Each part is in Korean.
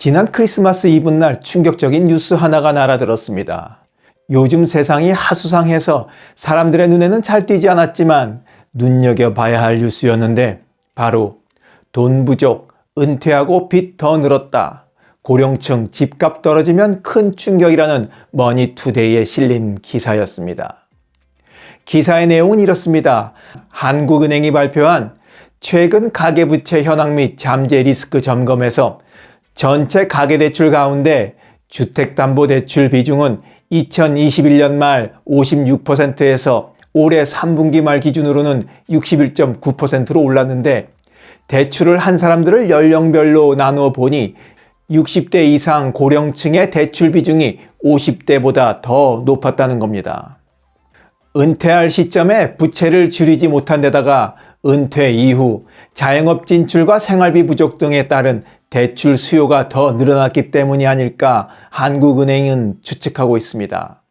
지난 크리스마스 이브날 충격적인 뉴스 하나가 날아들었습니다. 요즘 세상이 하수상해서 사람들의 눈에는 잘 띄지 않았지만 눈여겨봐야 할 뉴스였는데 바로 돈 부족, 은퇴하고 빚 더 늘었다. 고령층 집값 떨어지면 큰 충격이라는 머니투데이에 실린 기사였습니다. 기사의 내용은 이렇습니다. 한국은행이 발표한 최근 가계부채 현황 및 잠재 리스크 점검에서 전체 가계대출 가운데 주택담보대출 비중은 2021년 말 56%에서 올해 3분기 말 기준으로는 61.9%로 올랐는데 대출을 한 사람들을 연령별로 나누어 보니 60대 이상 고령층의 대출 비중이 50대보다 더 높았다는 겁니다. 은퇴할 시점에 부채를 줄이지 못한 데다가 은퇴 이후 자영업 진출과 생활비 부족 등에 따른 대출 수요가 더 늘어났기 때문이 아닐까 한국은행은 추측하고 있습니다.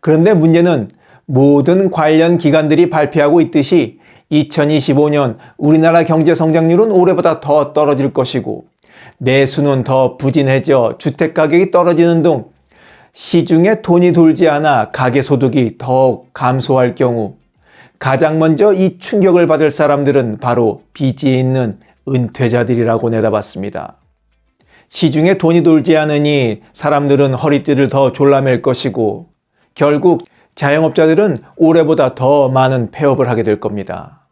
그런데 문제는 모든 관련 기관들이 발표하고 있듯이 2025년 우리나라 경제 성장률은 올해보다 더 떨어질 것이고 내수는 더 부진해져 주택 가격이 떨어지는 등 시중에 돈이 돌지 않아 가계 소득이 더 감소할 경우 가장 먼저 이 충격을 받을 사람들은 바로 빚이 있는 은퇴자들이라고 내다봤습니다. 시중에 돈이 돌지 않으니 사람들은 허리띠를 더 졸라맬 것이고 결국 자영업자들은 올해보다 더 많은 폐업을 하게 될 겁니다.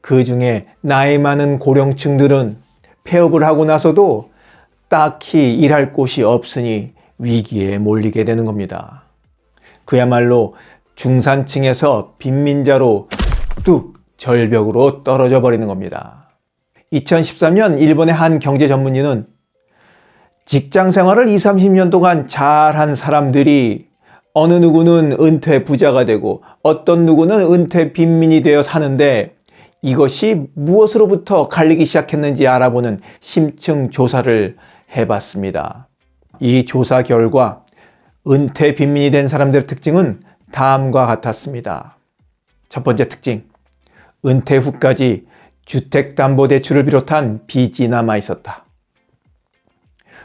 그 중에 나이 많은 고령층들은 폐업을 하고 나서도 딱히 일할 곳이 없으니 위기에 몰리게 되는 겁니다. 그야말로 중산층에서 빈민자로 뚝 절벽으로 떨어져 버리는 겁니다. 2013년 일본의 한 경제 전문의는 직장 생활을 20, 30년 동안 잘한 사람들이 어느 누구는 은퇴 부자가 되고 어떤 누구는 은퇴 빈민이 되어 사는데 이것이 무엇으로부터 갈리기 시작했는지 알아보는 심층 조사를 해봤습니다. 이 조사 결과 은퇴 빈민이 된 사람들의 특징은 다음과 같았습니다. 첫 번째 특징. 은퇴 후까지 주택담보대출을 비롯한 빚이 남아 있었다.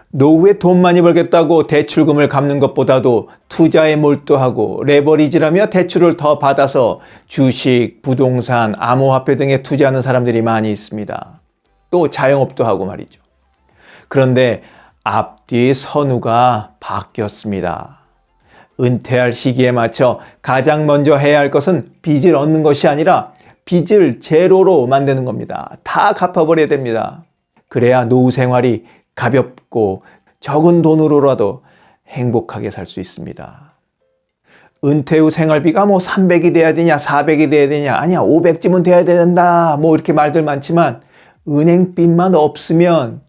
노후에 돈 많이 벌겠다고 대출금을 갚는 것보다도 투자에 몰두하고 레버리지라며 대출을 더 받아서 주식, 부동산, 암호화폐 등에 투자하는 사람들이 많이 있습니다. 또 자영업도 하고 말이죠. 그런데 앞뒤 선우가 바뀌었습니다. 은퇴할 시기에 맞춰 가장 먼저 해야 할 것은 빚을 얻는 것이 아니라 빚을 제로로 만드는 겁니다. 다 갚아버려야 됩니다. 그래야 노후 생활이 가볍고 적은 돈으로라도 행복하게 살 수 있습니다. 은퇴 후 생활비가 뭐 300이 돼야 되냐, 400이 돼야 되냐, 아니야, 500쯤은 돼야 된다. 뭐 이렇게 말들 많지만 은행빚만 없으면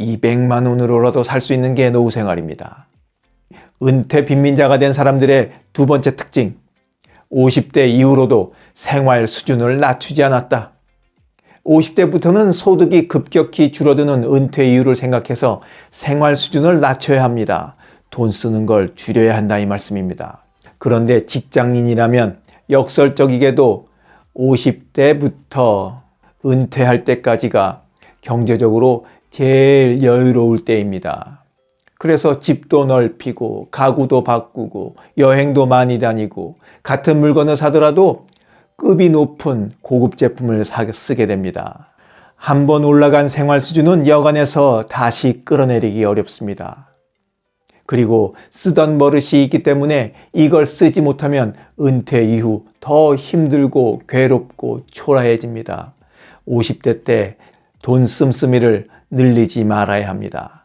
200만 원으로라도 살 수 있는 게 노후 생활입니다. 은퇴 빈민자가 된 사람들의 두 번째 특징. 50대 이후로도 생활 수준을 낮추지 않았다. 50대부터는 소득이 급격히 줄어드는 은퇴 이유를 생각해서 생활 수준을 낮춰야 합니다. 돈 쓰는 걸 줄여야 한다 이 말씀입니다. 그런데 직장인이라면 역설적이게도 50대부터 은퇴할 때까지가 경제적으로 제일 여유로울 때입니다. 그래서 집도 넓히고 가구도 바꾸고 여행도 많이 다니고 같은 물건을 사더라도 급이 높은 고급 제품을 쓰게 됩니다. 한번 올라간 생활 수준은 여간에서 다시 끌어내리기 어렵습니다. 그리고 쓰던 버릇이 있기 때문에 이걸 쓰지 못하면 은퇴 이후 더 힘들고 괴롭고 초라해집니다. 50대 때 돈 씀씀이를 늘리지 말아야 합니다.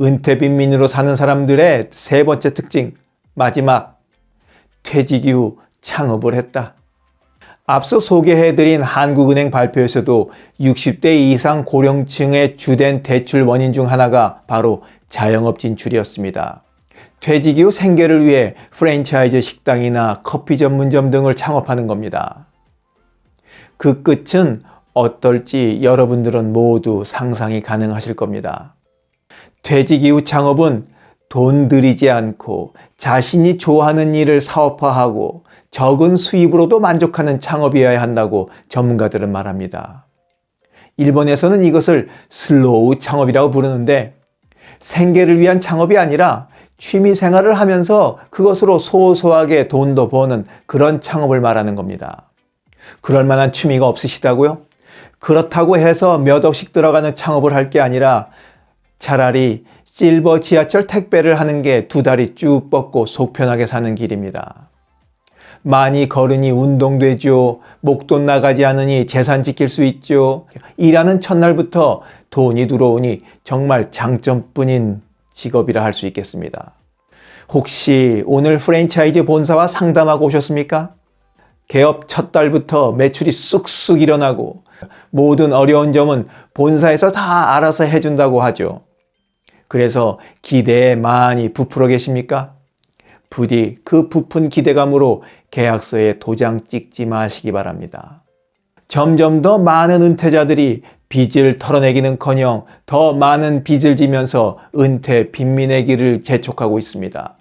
은퇴 빈민으로 사는 사람들의 세 번째 특징, 마지막, 퇴직 이후 창업을 했다. 앞서 소개해드린 한국은행 발표에서도 60대 이상 고령층의 주된 대출 원인 중 하나가 바로 자영업 진출이었습니다. 퇴직 이후 생계를 위해 프랜차이즈 식당이나 커피 전문점 등을 창업하는 겁니다. 그 끝은 어떨지 여러분들은 모두 상상이 가능하실 겁니다. 퇴직 이후 창업은 돈 들이지 않고 자신이 좋아하는 일을 사업화하고 적은 수입으로도 만족하는 창업이어야 한다고 전문가들은 말합니다. 일본에서는 이것을 슬로우 창업이라고 부르는데 생계를 위한 창업이 아니라 취미 생활을 하면서 그것으로 소소하게 돈도 버는 그런 창업을 말하는 겁니다. 그럴 만한 취미가 없으시다고요? 그렇다고 해서 몇 억씩 들어가는 창업을 할 게 아니라 차라리 실버 지하철 택배를 하는 게 두 다리 쭉 뻗고 속 편하게 사는 길입니다. 많이 걸으니 운동되죠. 목돈 나가지 않으니 재산 지킬 수 있죠. 일하는 첫날부터 돈이 들어오니 정말 장점뿐인 직업이라 할 수 있겠습니다. 혹시 오늘 프랜차이즈 본사와 상담하고 오셨습니까? 개업 첫 달부터 매출이 쑥쑥 일어나고 모든 어려운 점은 본사에서 다 알아서 해준다고 하죠. 그래서 기대에 많이 부풀어 계십니까? 부디 그 부푼 기대감으로 계약서에 도장 찍지 마시기 바랍니다. 점점 더 많은 은퇴자들이 빚을 털어내기는 커녕 더 많은 빚을 지면서 은퇴 빈민의 길을 재촉하고 있습니다.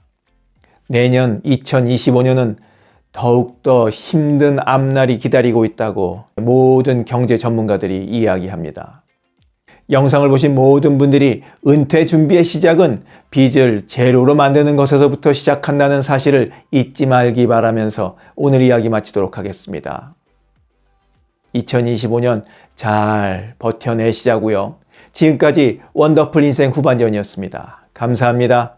내년 2025년은 더욱더 힘든 앞날이 기다리고 있다고 모든 경제 전문가들이 이야기합니다. 영상을 보신 모든 분들이 은퇴 준비의 시작은 빚을 제로로 만드는 것에서부터 시작한다는 사실을 잊지 말기 바라면서 오늘 이야기 마치도록 하겠습니다. 2025년 잘 버텨내시자고요. 지금까지 원더풀 인생 후반전이었습니다. 감사합니다.